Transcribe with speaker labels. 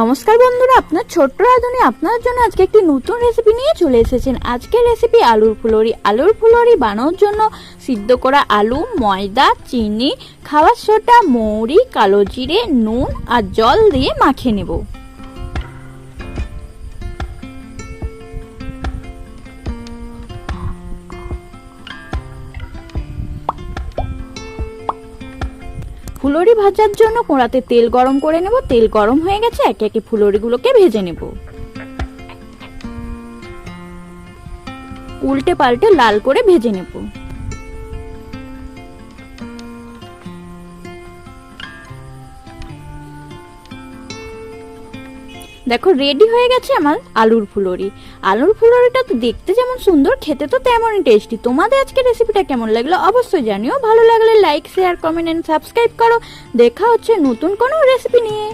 Speaker 1: নমস্কার বন্ধুরা, আপনার ছোট্ট রাঁধুনি আপনার জন্য আজকে একটি নতুন রেসিপি নিয়ে চলে এসেছেন। আজকের রেসিপি আলুর ফুলরি। আলুর ফুলরি বানানোর জন্য সিদ্ধ করা আলু, ময়দা, চিনি খাওয়ার সোটা মৌরি, কালো জিরে, নুন আর জল দিয়ে মাখিয়ে নেব। ফুলরি ভাজার জন্য কোড়াতে তেল গরম করে নেব। তেল গরম হয়ে গেছে, একে একে ফুলরিগুলোকে ভেজে নেব। উল্টে পাল্টে লাল করে ভেজে নেব। দেখো রেডি হয়ে গেছে আমার আলুর ফুলরি। আলুর ফুলরিটা তো দেখতে যেমন সুন্দর, খেতে তো তেমনই টেস্টি তোমাদের আজকে রেসিপিটা কেমন লাগল অবশ্যই জানিও। ভালো লাগলে like share comment and subscribe করো। দেখা হচ্ছে নতুন কোনো রেসিপি নিয়ে।